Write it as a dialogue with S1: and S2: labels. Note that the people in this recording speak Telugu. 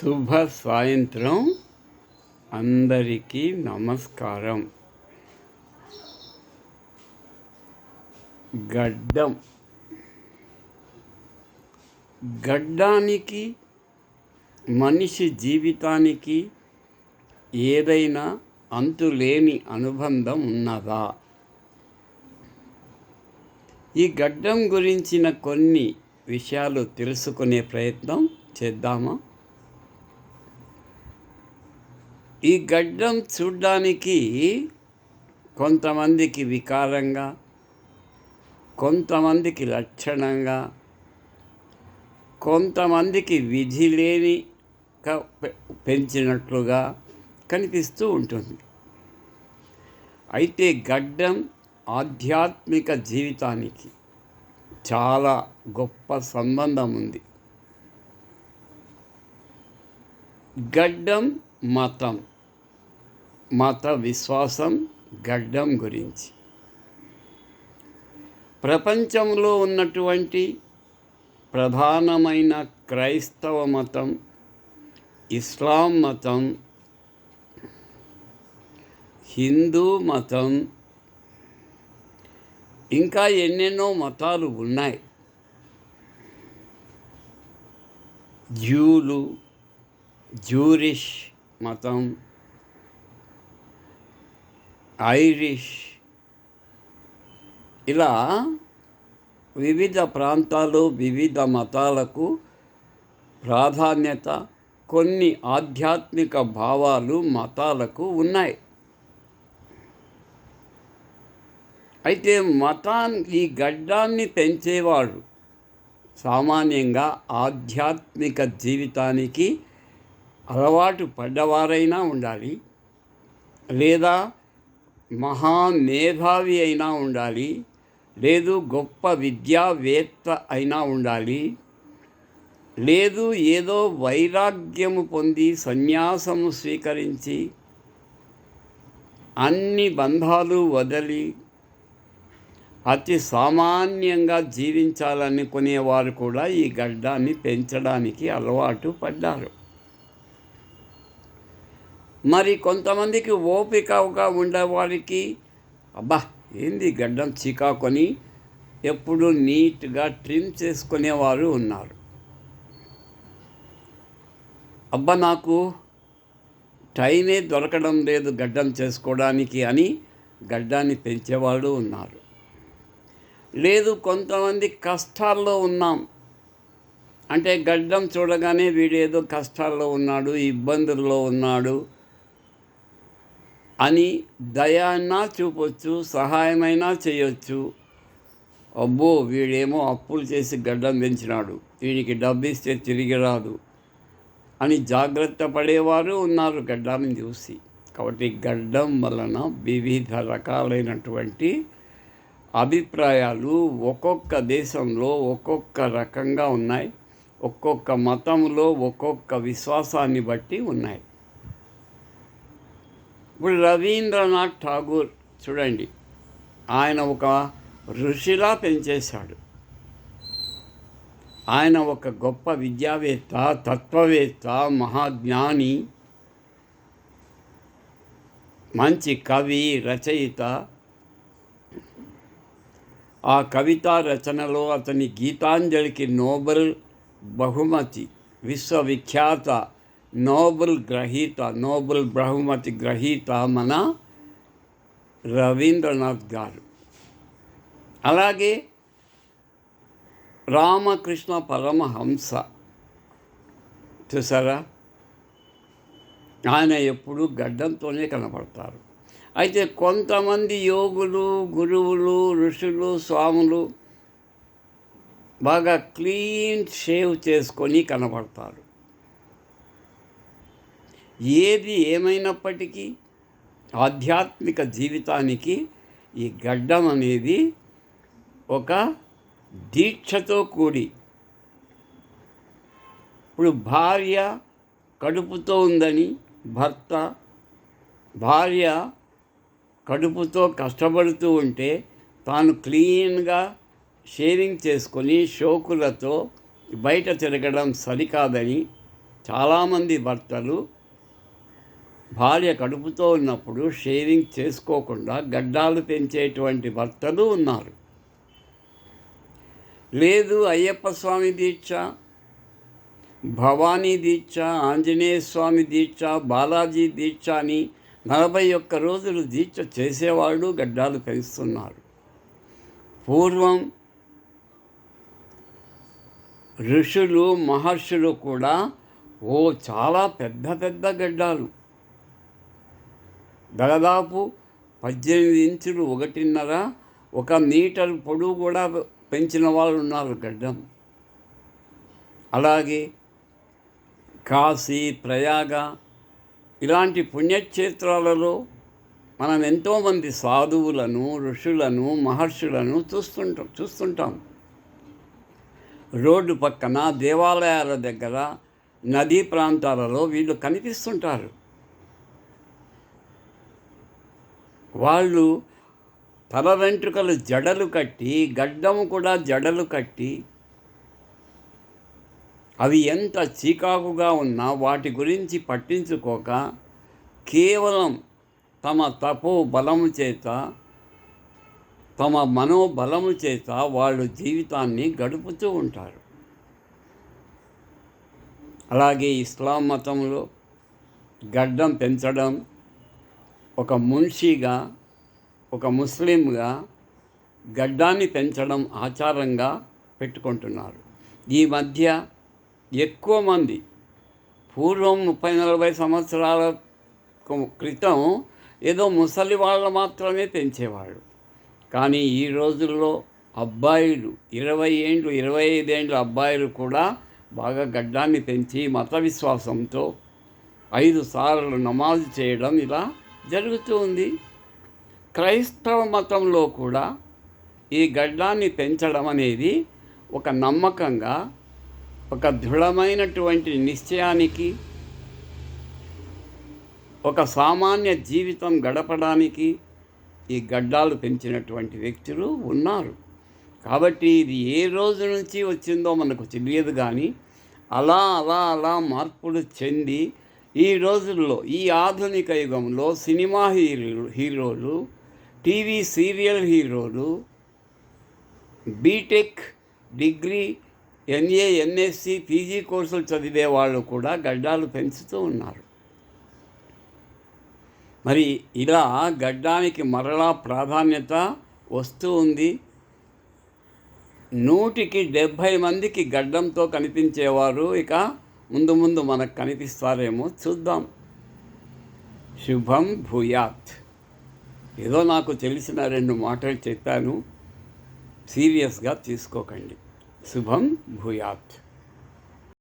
S1: శుభ సాయంత్రం అందరికీ నమస్కారం. గడ్డం. గడ్డానికి మనిషి జీవితానికి ఏదైనా అంతులేని అనుబంధం ఉన్నదా? ఈ గడ్డం గురించిన కొన్ని విషయాలు తెలుసుకునే ప్రయత్నం చేద్దామా? ఈ గడ్డం చూడ్డానికి కొంతమందికి వికారంగా కొంతమందికి లక్షణంగా కొంతమందికి విధి లేని పెంచినట్లుగా కనిపిస్తూ ఉంటుంది. అయితే గడ్డం ఆధ్యాత్మిక జీవితానికి చాలా గొప్ప సంబంధం ఉంది. గడ్డం మతం. మత విశ్వాసం గడ్డం గురించి. ప్రపంచంలో ఉన్నటువంటి ప్రధానమైన క్రైస్తవ మతం ఇస్లాం మతం హిందూ మతం ఇంకా ఎన్నెన్నో మతాలు ఉన్నాయి. జూలు జూరిష్ మతం ఐరిష్. ఇలా వివిధ ప్రాంతాలు వివిధ మతాలకు ప్రాధాన్యత కొన్ని ఆధ్యాత్మిక భావాలు మతాలకు ఉన్నాయి. అయితే మతాన్ ఈ గడ్డాన్ని పెంచేవాడు. సామాన్యంగా ఆధ్యాత్మిక జీవితానికి అలవాటు పడ్డవారైనా ఉండాలి. లేదా మహామేధావి అయినా ఉండాలి లేదు గొప్ప విద్యావేత్త అయినా ఉండాలి లేదు ఏదో వైరాగ్యము పొంది సన్యాసము స్వీకరించి అన్ని బంధాలు వదిలి అతి సామాన్యంగా జీవించాలనుకునేవారు కూడా ఈ గడ్డాన్ని పెంచడానికి అలవాటు పడ్డారు. మరి కొంతమందికి ఓపికగా ఉండేవారికి అబ్బా ఏంది గడ్డం చికాకొని ఎప్పుడు నీట్గా ట్రిమ్ చేసుకునేవారు ఉన్నారు. అబ్బా నాకు టైమే దొరకడం లేదు గడ్డం చేసుకోవడానికి అని గడ్డాన్ని పెంచేవాళ్ళు ఉన్నారు. లేదు కొంతమంది కష్టాల్లో ఉన్నాం. అంటే గడ్డం చూడగానే వీడేదో కష్టాల్లో ఉన్నాడు ఇబ్బందుల్లో ఉన్నాడు అని దయాన్నా చూపొచ్చు సహాయమైనా చేయొచ్చు. అబ్బో వీడేమో అప్పులు చేసి గడ్డం పెంచినాడు. వీడికి డబ్బు ఇస్తే తిరిగి రాదు. అని జాగ్రత్త పడేవారు ఉన్నారు గడ్డాన్ని చూసి. కాబట్టి గడ్డం వలన వివిధ రకాలైనటువంటి అభిప్రాయాలు ఒక్కొక్క దేశంలో ఒక్కొక్క రకంగా ఉన్నాయి. ఒక్కొక్క మతంలో ఒక్కొక్క విశ్వాసాన్ని బట్టి ఉన్నాయి. ఇప్పుడు రవీంద్రనాథ్ ఠాగూర్ చూడండి ఆయన ఒక ఋషిలా పెంచేశాడు. ఆయన ఒక గొప్ప విద్యావేత్త తత్వవేత్త మహాజ్ఞాని మంచి కవి రచయిత. ఆ కవితా రచనలో అతని గీతాంజలికి నోబెల్ బహుమతి విశ్వవిఖ్యాత నోబెల్ గ్రహీత నోబెల్ బహుమతి గ్రహీత మన రవీంద్రనాథ్ గారు. అలాగే రామకృష్ణ పరమహంస. చూసారా? ఆయన ఎప్పుడూ గడ్డంతోనే కనపడతారు. అయితే కొంతమంది యోగులు గురువులు ఋషులు స్వాములు బాగా క్లీన్ షేవ్ చేసుకొని కనపడతారు. ఏది ఏమైనప్పటికీ ఆధ్యాత్మిక జీవితానికి ఈ గడ్డం అనేది ఒక దీక్షతో కూడి ఇప్పుడు భార్య కడుపుతో ఉందని భర్త భార్య కడుపుతో కష్టపడుతూ ఉంటే తాను క్లీన్గా షేవింగ్ చేసుకొని షోకులతో బయట తిరగడం సరికాదని చాలామంది భర్తలు భార్య కడుపుతో ఉన్నప్పుడు షేవింగ్ చేసుకోకుండా గడ్డాలు పెంచేటువంటి భర్తలు ఉన్నారు. లేదు అయ్యప్ప స్వామి దీక్ష భవానీ దీక్ష ఆంజనేయ స్వామి దీక్ష బాలాజీ దీక్ష అని నలభై ఒక్క రోజులు దీక్ష చేసేవాళ్ళు గడ్డాలు పెంచుతున్నారు. పూర్వం ఋషులు మహర్షులు కూడా ఓ చాలా పెద్ద పెద్ద గడ్డాలు దాదాపు పద్దెనిమిది ఇంచులు ఒకటిన్నర ఒక మీటర్ పొడవు కూడా పెంచిన వాళ్ళు ఉన్నారు గడ్డం. అలాగే కాశీ ప్రయాగ ఇలాంటి పుణ్యక్షేత్రాలలో మనం ఎంతోమంది సాధువులను ఋషులను మహర్షులను చూస్తుంటాం చూస్తుంటాం. రోడ్డు పక్కన దేవాలయాల దగ్గర నదీ ప్రాంతాలలో వీళ్ళు కనిపిస్తుంటారు. వాళ్ళు తల వెంట్రుకలు జడలు కట్టి గడ్డం కూడా జడలు కట్టి అవి ఎంత చీకాకుగా ఉన్నా వాటి గురించి పట్టించుకోక కేవలం తమ తపో బలము చేత తమ మనోబలము చేత వాళ్ళు జీవితాన్ని గడుపుతూ ఉంటారు. అలాగే ఇస్లాం మతంలో గడ్డం పెంచడం ఒక మున్షిగా ఒక ముస్లింగా గడ్డాన్ని పెంచడం ఆచారంగా పెట్టుకుంటున్నారు. ఈ మధ్య ఎక్కువ మంది పూర్వం ముప్పై నలభై సంవత్సరాల క్రితం ఏదో ముసలి వాళ్ళు మాత్రమే పెంచేవాళ్ళు కానీ ఈ రోజుల్లో అబ్బాయిలు ఇరవై ఏండ్లు ఇరవై ఐదేండ్ల అబ్బాయిలు కూడా బాగా గడ్డాన్ని పెంచి మత విశ్వాసంతో ఐదు సార్లు నమాజ్ చేయడం ఇలా జరుగుతూ ఉంది. క్రైస్తవ మతంలో కూడా ఈ గడ్డాన్ని పెంచడం అనేది ఒక నమ్మకంగా ఒక దృఢమైనటువంటి నిశ్చయానికి ఒక సామాన్య జీవితం గడపడానికి ఈ గడ్డాలు పెంచినటువంటి వ్యక్తులు ఉన్నారు. కాబట్టి ఇది ఏ రోజు నుంచి వచ్చిందో మనకు తెలియదు కానీ అలా అలా అలా మార్పులు చెంది ఈ రోజుల్లో ఈ ఆధునిక యుగంలో సినిమా హీరో హీరోలు టీవీ సీరియల్ హీరోలు BTech degree MA MSc PG కోర్సులు చదివే వాళ్ళు కూడా గడ్డాలు పెంచుతూ ఉన్నారు. మరి ఇలా గడ్డానికి మరలా ప్రాధాన్యత వస్తూ ఉంది. నూటికి డెబ్భై మందికి గడ్డంతో కనిపించేవారు ఇక ముందు ముందు మనకు కనిపిస్తారేమో చూద్దాం. శుభం భూయాత్. ఏదో నాకు తెలిసిన రెండు మాటలు చెప్పాను. సీరియస్గా తీసుకోకండి. శుభం భూయాత్.